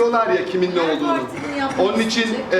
Diyorlar ya kimin ne olduğunu. Onun için e,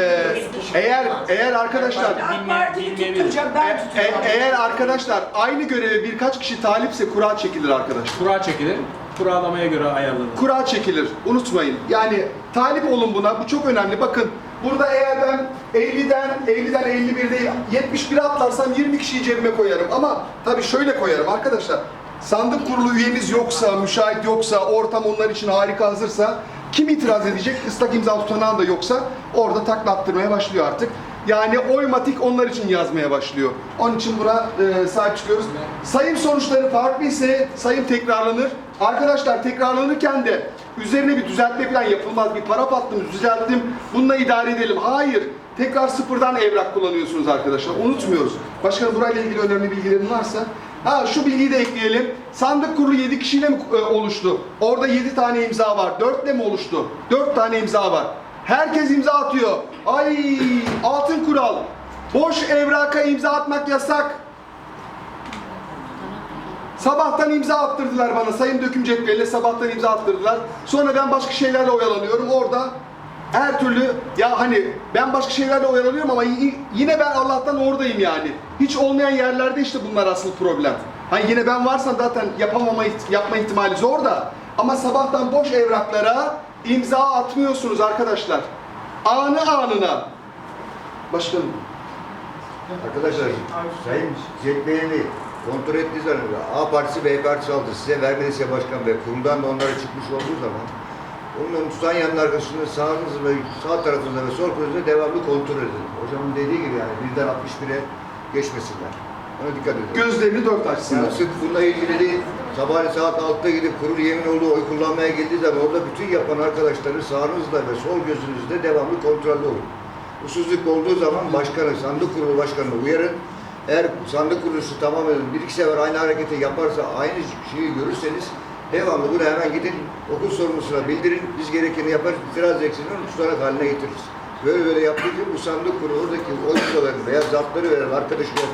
eğer eğer arkadaşlar AK Parti'yi tutturacak, ben e- e- tutacağım. eğer arkadaşlar aynı göreve birkaç kişi talipse kura çekilir arkadaşlar. Kura çekilir. Kuralamaya göre ayarlanır. Kura çekilir. Unutmayın. Yani talip olun buna. Bu çok önemli. Bakın burada eğer ben 50'den 50'den 51 değil 71'e atlarsam 20 kişiyi cebime koyarım. Ama tabii şöyle koyarım arkadaşlar. Sandık kurulu üyemiz yoksa, müşahit yoksa, ortam onlar için harika hazırsa kim itiraz edecek? Islak imza tutanan da yoksa orada takla attırmaya başlıyor artık. Yani oymatik onlar için yazmaya başlıyor. Onun için buna e, sahip çıkıyoruz. Sayım sonuçları farklı ise sayım tekrarlanır. Arkadaşlar tekrarlanırken de üzerine bir düzeltme falan yapılmaz. Bir para attım, düzelttim. Bununla idare edelim. Hayır. Tekrar sıfırdan evrak kullanıyorsunuz arkadaşlar. Unutmuyoruz. Başkanım burayla ilgili önemli bilgilerin varsa. Ha şu bilgiyi de ekleyelim. Sandık kurulu 7 kişiyle mi e, oluştu? Orada 7 tane imza var. 4 ile mi oluştu? 4 tane imza var. Herkes imza atıyor. Ay altın kural. Boş evraka imza atmak yasak. Sabahtan imza attırdılar bana. Sayın döküm cetveliyle sabahtan imza attırdılar. Sonra ben başka şeylerle oyalanıyorum. Orada her türlü ya hani ben başka şeylerle oyalanıyorum ama yine ben Allah'tan oradayım yani. Hiç olmayan yerlerde işte bunlar asıl problem. Hani yine ben varsam zaten yapamama yapma ihtimali zor da ama sabahtan boş evraklara imza atmıyorsunuz arkadaşlar. Anı anına. Başkanım. Arkadaşlar, Sayın Cetveli kontrol ettiği zaman A partisi B partisi aldı. Size vermediyse başkan ve kurumdan da onlara çıkmış olduğu zaman onun tutan yanın arkasında sağınız ve sağ tarafında ve sol közünde devamlı kontrol edin. Hocamın dediği gibi yani birden 61'e geçmesinler. Ona dikkat edin. Gözlerini dört açsınlar. Yani sırf bununla ilgili değil, sabahleyin saat 6'da gidip kurul yemin olduğu oy kullanmaya geldiği zaman orada bütün yapan arkadaşları sağınızda ve sol gözünüzde devamlı kontrollü olun. Usulsüzlük olduğu zaman başkanı, sandık kurulu başkanını uyarın. Eğer sandık kurulusu tamamen bir iki sefer aynı hareketi yaparsa, aynı şeyi görürseniz devamlı bunu hemen gidin okul sorumlusuna bildirin. Biz gerekeni yaparız, itiraz eksenini tutarak haline getiririz. Böyle böyle yaptıkça bu sandık kurulu oradaki oy sıralarını veya zartları veren arkadaşları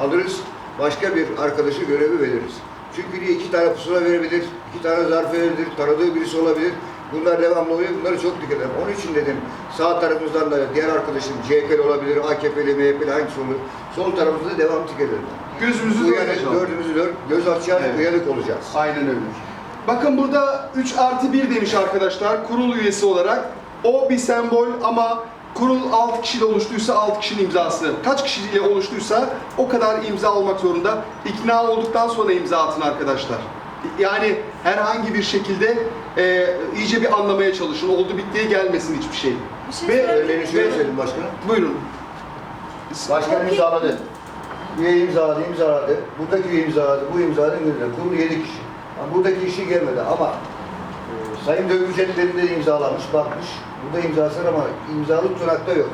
alırız. Başka bir arkadaşı görevi veririz. Çünkü diye iki tane pusula verebilir, iki tane zarf verebilir, taradığı birisi olabilir. Bunlar devamlı oluyor, bunlara çok dikkat edin. Onun için dedim, sağ tarafımızdan da diğer arkadaşım CHP'li olabilir, AKP'li, MHP'li hangisi olur. Sol tarafımızda devam dikkat edin. Gözümüzü dört Uyanık, açalım. dördümüzü dört, göz açacağız, Evet. uyanık olacağız. Aynen öyle. Bakın burada 3 artı 1 demiş arkadaşlar kurul üyesi olarak. O bir sembol ama kurul 6 kişiyle oluştuysa 6 kişinin imzası. Kaç kişiyle oluştuysa o kadar imza olmak zorunda. İkna olduktan sonra imza atın arkadaşlar. Yani herhangi bir şekilde e, iyice bir anlamaya çalışın. Oldu bittiye gelmesin hiçbir şey. Bir şey Ve- söyleyeyim. Örneğini şöyle söyleyeyim başkanım. Buyurun. Başkan imzaladı. Üye imzaladı, imzaladı. Buradaki üye imzaladı, bu imzaladı. Kurul 7 kişi. Ama buradaki kişi gelmedi ama e, Sayın Dövücetlerinde de imzalamış, bakmış. Burada imzası var ama imzalı tutanakta yok.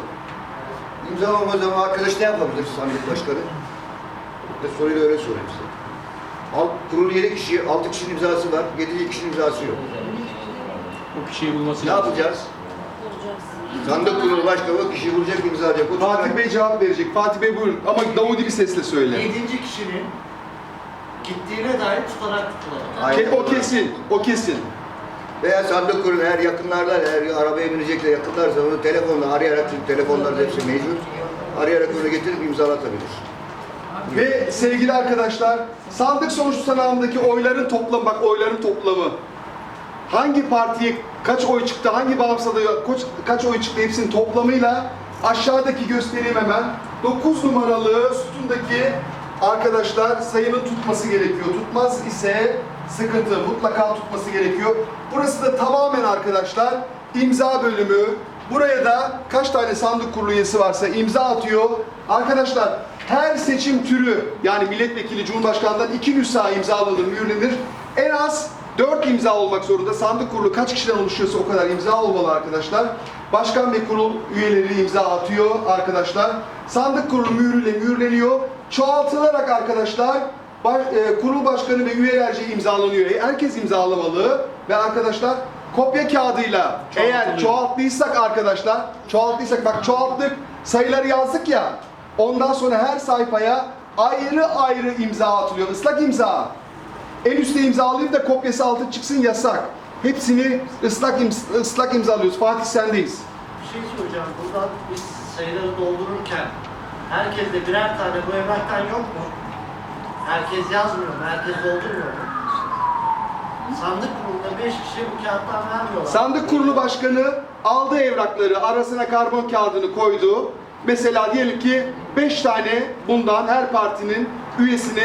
İmza olmadığı zaman arkadaş ne yapabilir sandık başkanı? De soruyu öyle sorayım size. Alt, kurul 7 kişi, 6 kişinin imzası var, 7 kişinin imzası yok. O kişiyi bulması Ne lazım. yapacağız? Sandık kurulu başkanı o kişiyi bulacak, imzalayacak. O Fatih Bey cevap verecek. Fatih Bey buyurun ama Davudi bir sesle söyle. Yedinci kişinin gittiğine dair tutanak tutulacak. Aynen. Ke- o kesin, o kesin. Veya sandık kurun eğer yakınlarda eğer arabaya binecekler yakınlarsa onu telefonla arayarak çünkü telefonlarda hepsi mevcut. Arayarak onu getirip imzalatabilir. Ve sevgili arkadaşlar, sandık sonuç sanağındaki oyların toplamı, bak oyların toplamı. Hangi partiye kaç oy çıktı, hangi bağımsızda kaç, kaç oy çıktı hepsinin toplamıyla aşağıdaki göstereyim hemen. 9 numaralı sütundaki arkadaşlar sayının tutması gerekiyor. Tutmaz ise sıkıntı, mutlaka tutması gerekiyor. Burası da tamamen arkadaşlar imza bölümü. Buraya da kaç tane sandık kurulu üyesi varsa imza atıyor. Arkadaşlar her seçim türü yani milletvekili, cumhurbaşkanından iki nüsha imza alınır, mühürlenir. En az 4 imza olmak zorunda. Sandık kurulu kaç kişiden oluşuyorsa o kadar imza olmalı arkadaşlar. Başkan ve kurul üyeleri imza atıyor arkadaşlar. Sandık kurulu mühürüyle mühürleniyor. Çoğaltılarak arkadaşlar baş- e, kurul başkanı ve üyelerce imzalanıyor. Herkes imzalamalı ve arkadaşlar kopya kağıdıyla eğer çoğalttıysak arkadaşlar, çoğalttıysak bak çoğalttık, sayıları yazdık ya. Ondan sonra her sayfaya ayrı ayrı imza atılıyor. Islak imza. En üstte imzalayıp da kopyası altı çıksın yasak. Hepsini ıslak, imz- ıslak imzalıyoruz. Fatih sendeyiz. Bir şey soracağım. Buradan biz sayıları doldururken herkeste birer tane bu evraktan yok mu? Herkes yazmıyor mu? Herkes doldurmuyor mu? Sandık kurulunda 5 kişi bu kağıttan vermiyorlar. Sandık kurulu başkanı aldı evrakları, arasına karbon kağıdını koydu. Mesela diyelim ki 5 tane bundan her partinin üyesine